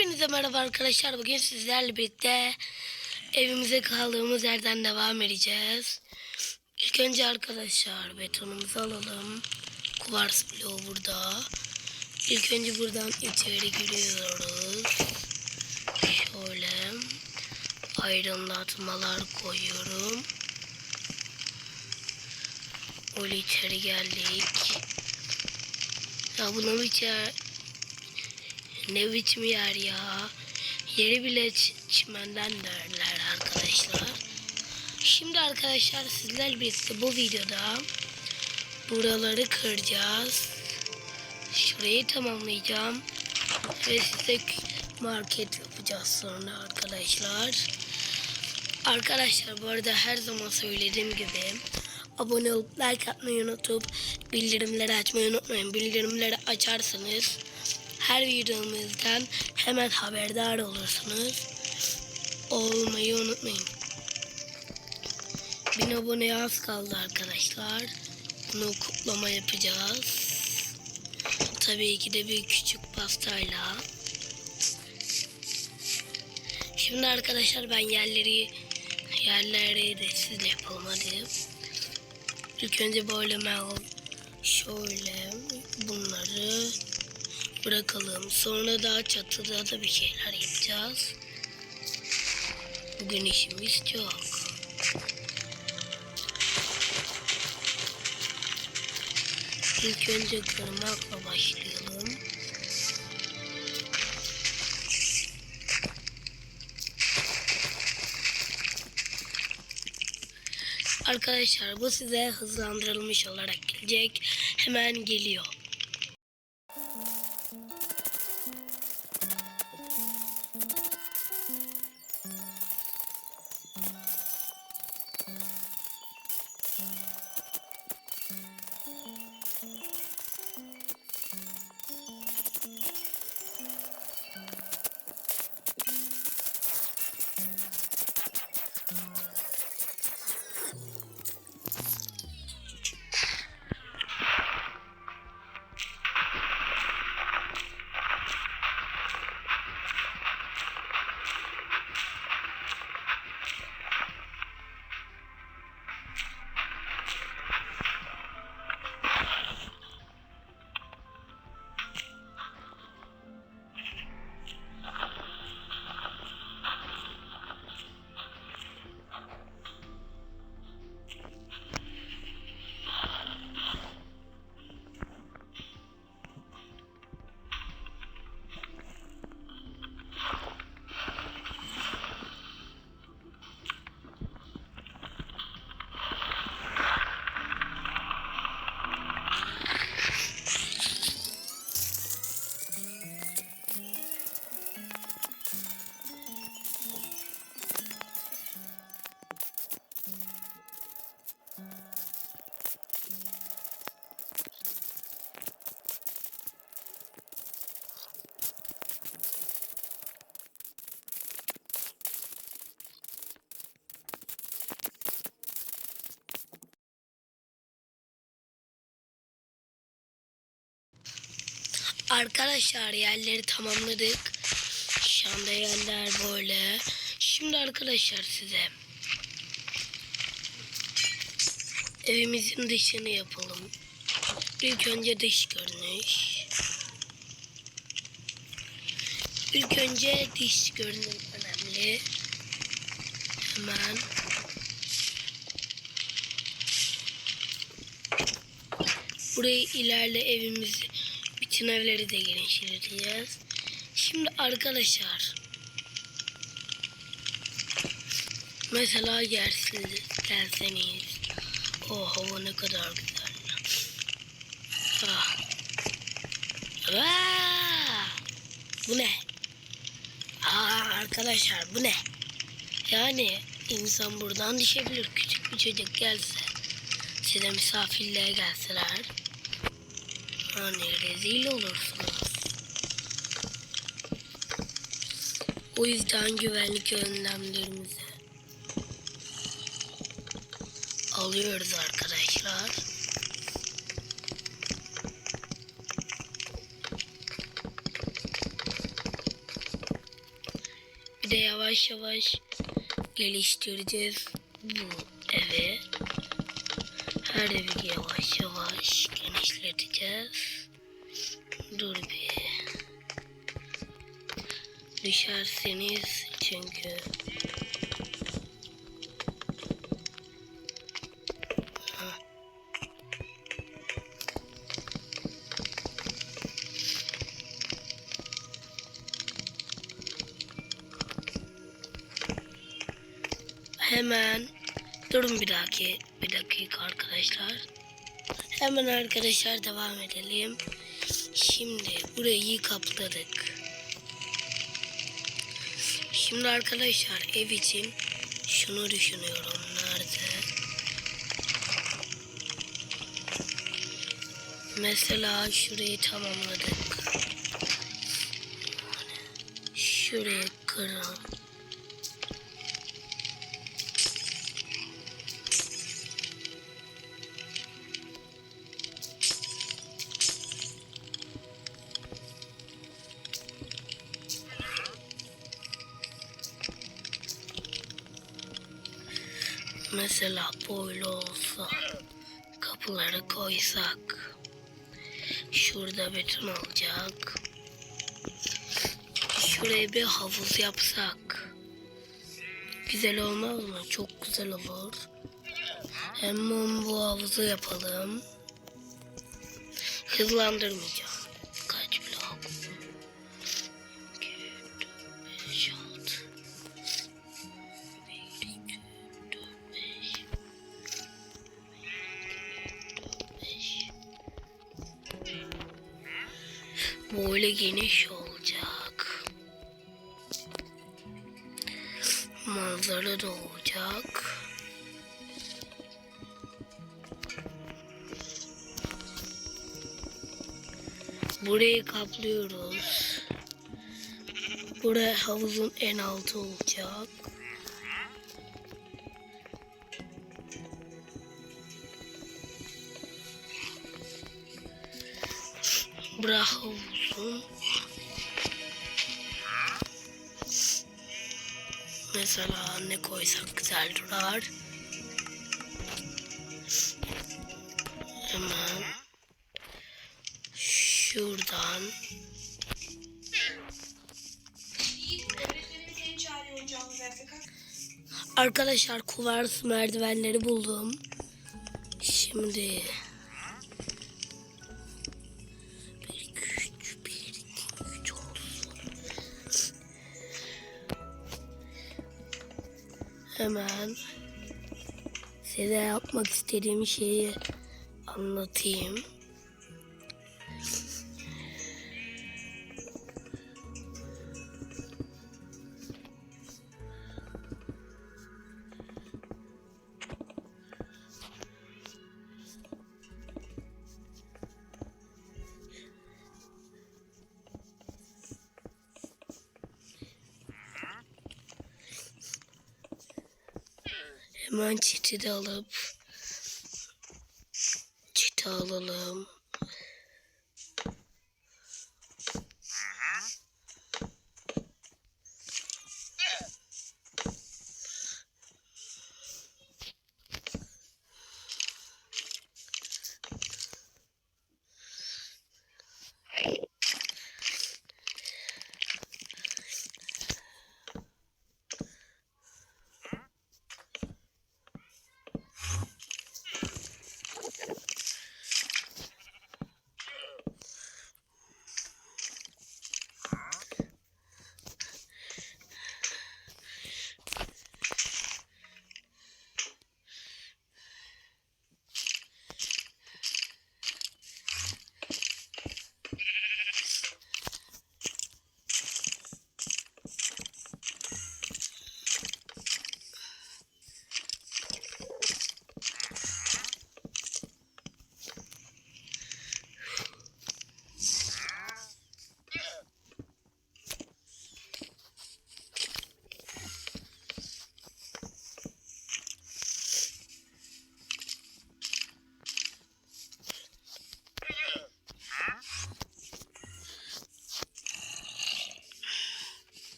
Hepinize merhaba arkadaşlar. Bugün sizlerle birlikte evimize kaldığımız yerden devam edeceğiz. İlk önce arkadaşlar betonumuzu alalım. Kuvars bloğu burada. İlk önce buradan içeri giriyoruz. Şöyle aydınlatmalar koyuyorum. Öyle içeri geldik. Ya bunun içeri ne biçim yer ya. Yeri bile çimenden derler arkadaşlar. Şimdi arkadaşlar sizlerle birlikte bu videoda buraları kıracağız. Şurayı tamamlayacağım. Ve size market yapacağız sonra arkadaşlar. Arkadaşlar bu arada her zaman söylediğim gibi abone olup like atmayı unutup bildirimleri açmayı unutmayın. Bildirimleri açarsanız her videomuzdan hemen haberdar olursunuz. Olmayı unutmayın. Bin aboneye az kaldı arkadaşlar. Bunu kutlama yapacağız. Tabii ki de bir küçük pastayla. Şimdi arkadaşlar ben yerleri yerleri de sizle yapalım hadi. İlk önce böyle mel şöyle bunları bırakalım. Sonra daha çatıda da bir şeyler yapacağız. Bugün işimiz çok. İlk önce kırmakla başlayalım. Arkadaşlar bu size hızlandırılmış olarak gelecek. Hemen geliyor. Arkadaşlar yerleri tamamladık. Şu anda yerler böyle. Şimdi arkadaşlar size evimizin dışını yapalım. İlk önce dış görünüş. İlk önce dış görünüm önemli. Hemen burayı ilerle evimizi evleri de genişleteceğiz. Şimdi arkadaşlar mesela yersiniz gelseniz o hava ne kadar güzel. Ah. Aa! Bu ne? Aa, arkadaşlar bu ne? Yani insan buradan düşebilir. Küçük bir çocuk gelse size misafirliğe gelseler Hani rezil olursunuz. O yüzden güvenlik önlemlerimizi alıyoruz arkadaşlar. de yavaş yavaş geliştireceğiz bu evi. Her evi yavaş yavaş genişleteceğiz. Dur bir. Düşerseniz çünkü. Hemen durun bir dakika bir dakika arkadaşlar. Hemen arkadaşlar devam edelim. Şimdi burayı kapladık. Şimdi arkadaşlar ev için şunu düşünüyorum. Nerede? Mesela şurayı tamamladık. Şurayı kıralım. Mesela böyle olsa kapıları koysak şurada beton olacak. Şuraya bir havuz yapsak güzel olmaz mı? Çok güzel olur. Hemen bu havuzu yapalım. Hızlandırmayacağım. Böyle geniş olacak. Manzara da olacak. Burayı kaplıyoruz. Buraya havuzun en altı olacak. Havuzun. Mesela ne koysak güzel durar. Hemen şuradan. Arkadaşlar kuvars merdivenleri buldum. Şimdi Hemen size yapmak istediğim şeyi anlatayım. De alıp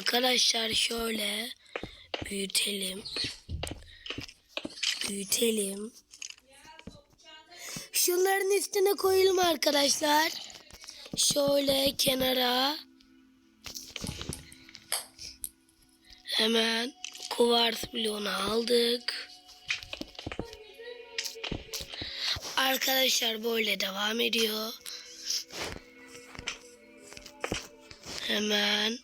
Arkadaşlar şöyle büyütelim. Büyütelim. Şunların üstüne koyalım arkadaşlar. Şöyle kenara. Hemen kuvars bloğunu aldık. Arkadaşlar böyle devam ediyor. Hemen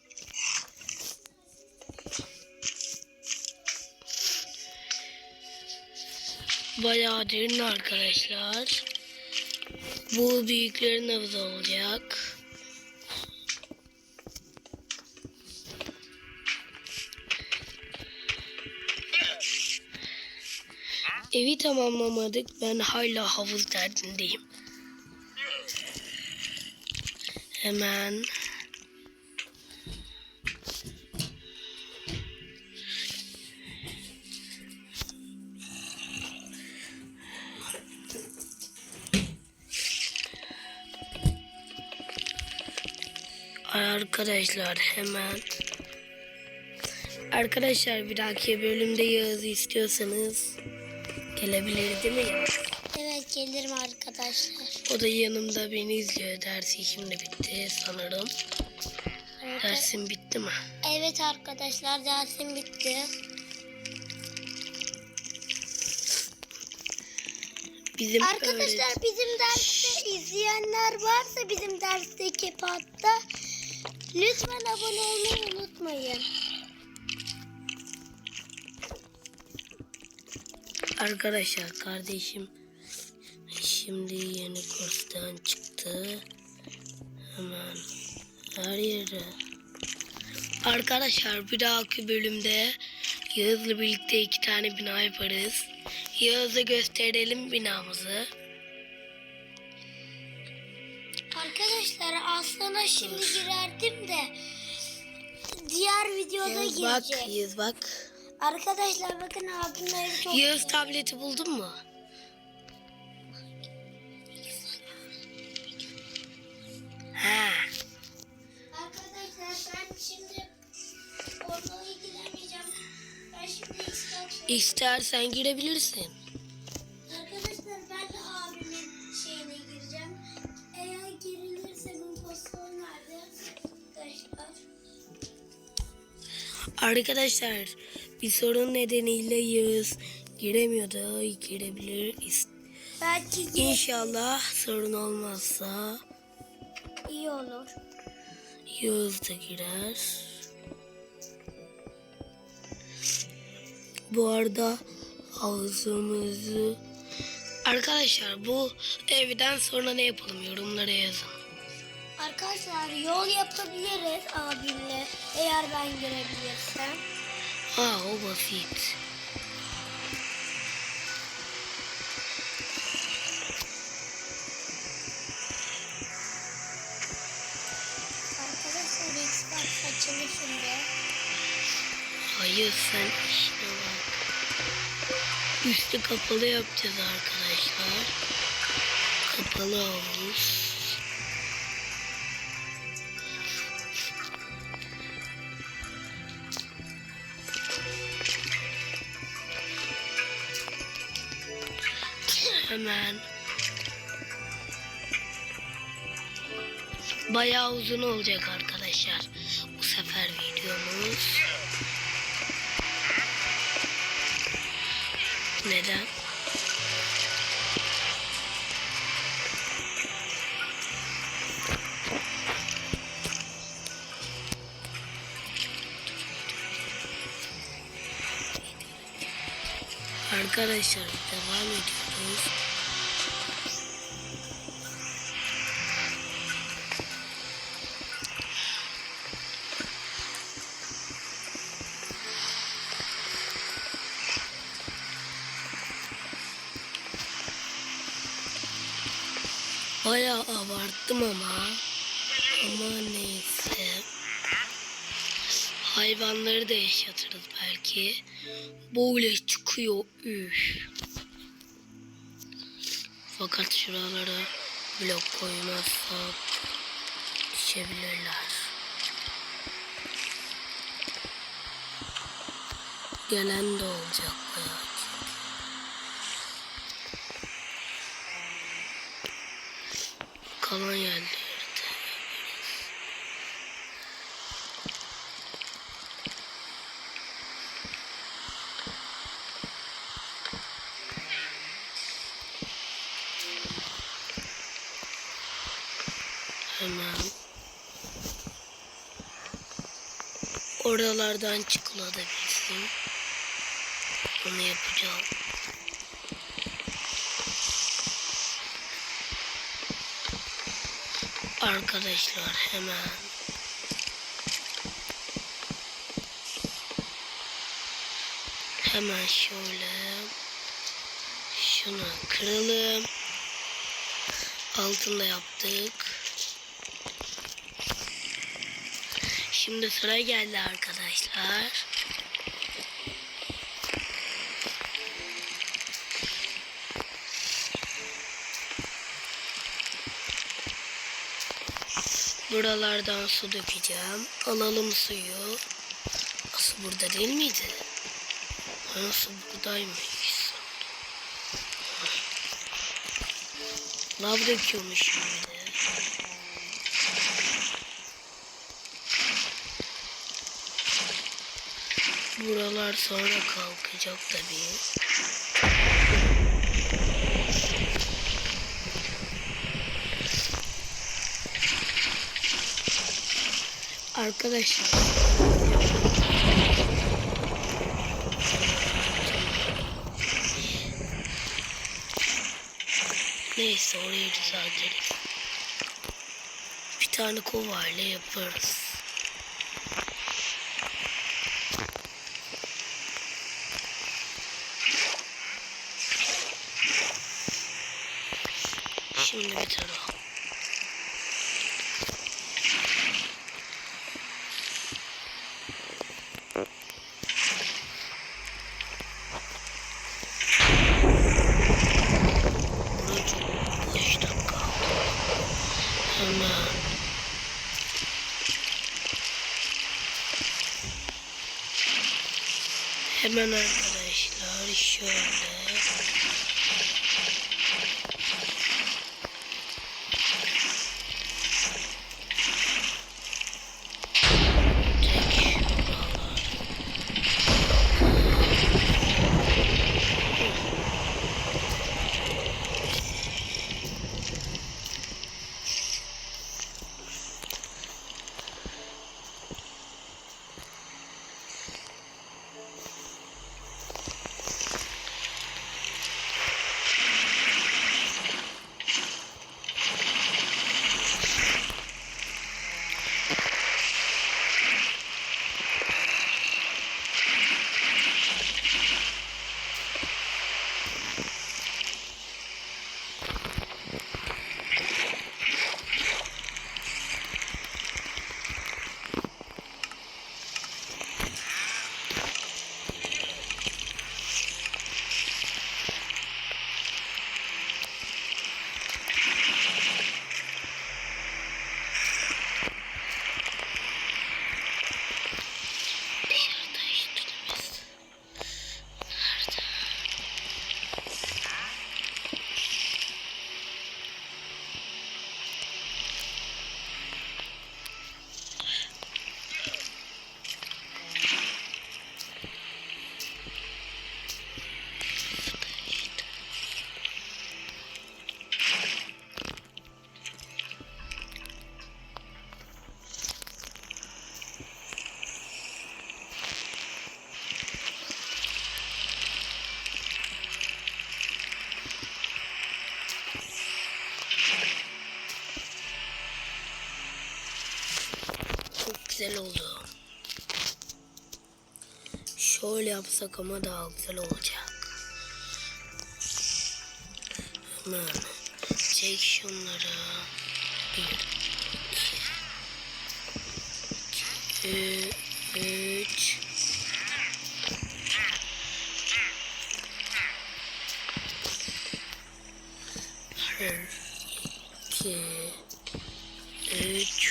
bayağı derin arkadaşlar. Bu büyüklerin havuzu olacak. Evi tamamlamadık. Ben hala havuz derdindeyim. Hemen Arkadaşlar hemen Arkadaşlar bir dahaki bölümde Yağız'ı istiyorsanız gelebilir değil mi? Evet gelirim arkadaşlar. O da yanımda beni izliyor. Dersi şimdi bitti sanırım. Evet, Dersin bitti mi? evet arkadaşlar dersim bitti. Bizim Arkadaşlar öğret- bizim derste izleyenler varsa bizim dersteki patta lütfen abone olmayı unutmayın. Arkadaşlar kardeşim şimdi yeni kurstan çıktı. Hemen her yere. Arkadaşlar bir dahaki bölümde Yağız'la birlikte iki tane bina yaparız. Yağız'a gösterelim binamızı. Aslında şimdi girerdim de diğer videoda Yağız bak, girecek. Yağız bak. Arkadaşlar bakın abimler çok Yağız tableti buldun mu? Ha. Arkadaşlar ben şimdi orada ilgilenmeyeceğim. Ben şimdi Xbox İstersen girebilirsin. Arkadaşlar bir sorun nedeniyle Yağız giremiyordu. Girebilir. Belki gir- İnşallah sorun olmazsa iyi olur. Yağız da girer. Bu arada havuzumuzu Arkadaşlar bu evden sonra ne yapalım yorumlara yazın. Arkadaşlar yol yapabiliriz abimle. Eğer ben girebilirsem. Ha o basit. Arkadaşlar Xbox açılı şimdi. Hayır sen işine bak. Üstü kapalı yapacağız arkadaşlar. Kapalı havuz. Hemen. Bayağı uzun olacak arkadaşlar. Bu sefer videomuz. Neden? Arkadaşlar devam ediyoruz. Yaptım ama. Ama neyse. Hayvanları da yaşatırız belki. Böyle çıkıyor. Üf. Fakat şuralara blok koymazsak düşebilirler. Gelen de olacak bayağı. Kalan yerlerde. Hemen oralardan çıkılabilirsin. Onu yapacağım. Arkadaşlar hemen hemen şöyle şunu kıralım. Altında yaptık. Şimdi sıra geldi arkadaşlar. Buralardan su dökeceğim. Alalım suyu. Su burada değil miydi? Su buradaymış. Lav döküyormuş şimdi. Buralar sonra kalkacak tabii. Arkadaşlar. Neyse orayı düzeltiriz. Bir tane kovayla yaparız. Şimdi biter o. Burada çok boşluk kaldı. Hemen. Hemen arkadaşlar şöyle. Tek buralar. Dışarıda üstümüz. Nerede? Çok güzel oldu. Şöyle yapsak ama daha güzel olacak. Hemen çek şunları. Bir, iki, üç. Bir, iki, üç.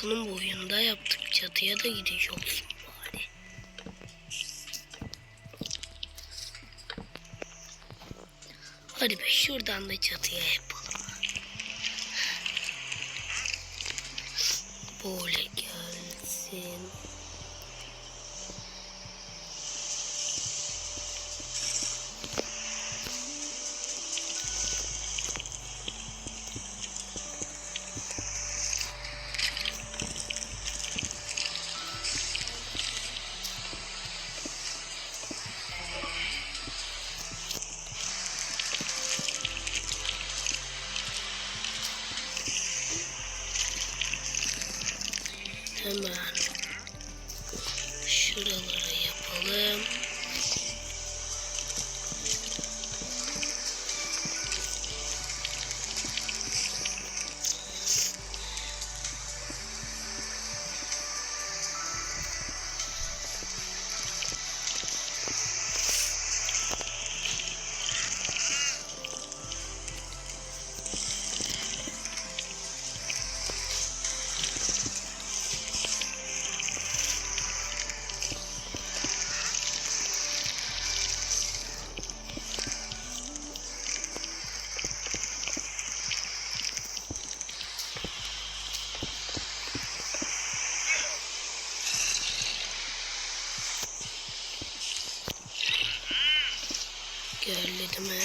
Çatının boyunda yaptık. Çatıya da gidiş olsun bari. Hadi be şuradan da çatıya yapalım. Böyle şuraları yapalım. Geldi mi?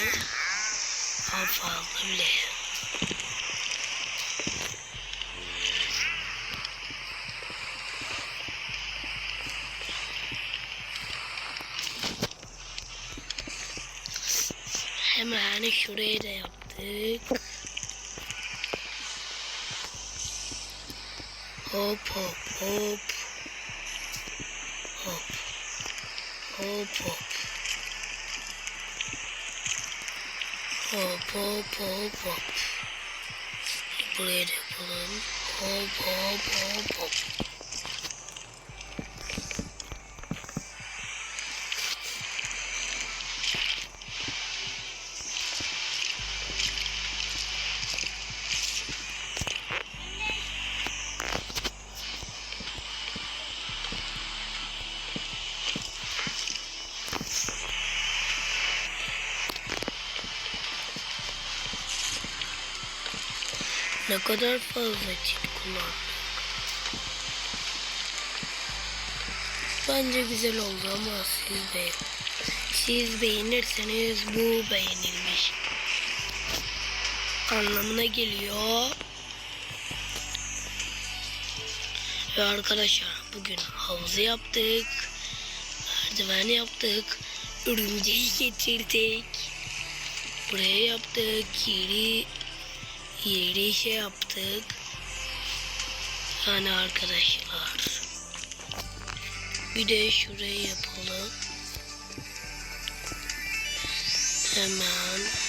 Havalı bile. Hemen şurayı da yaptık. Hop hop hop. Hop. Hop hop. Hop hop hop. Buraya da yapalım. Hop Ne kadar fazla çit kullandık. Bence güzel oldu ama siz beğen. Siz beğenirseniz bu beğenilmiş. Anlamına geliyor. Ve arkadaşlar bugün havuzu yaptık. Merdiven yaptık. Örümceği getirdik. Buraya yaptık. Yeri yeri şey yaptık. Yani arkadaşlar. Bir de şurayı yapalım. Hemen.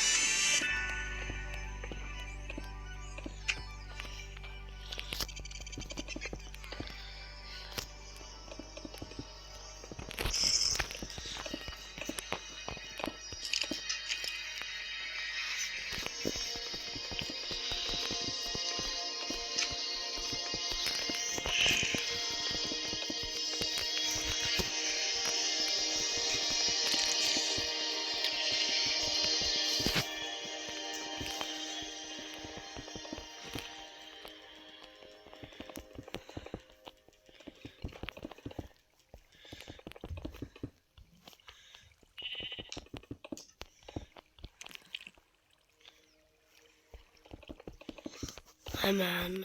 Hemen.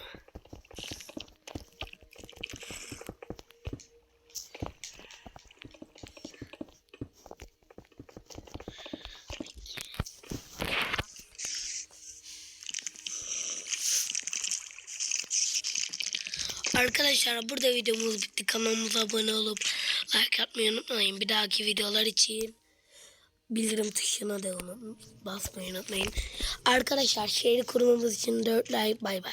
Arkadaşlar burada videomuz bitti. Kanalımıza abone olup like atmayı unutmayın. Bir dahaki videolar için bildirim tuşuna da basmayı unutmayın. Arkadaşlar şehri kurmamız için 4 like bay bay.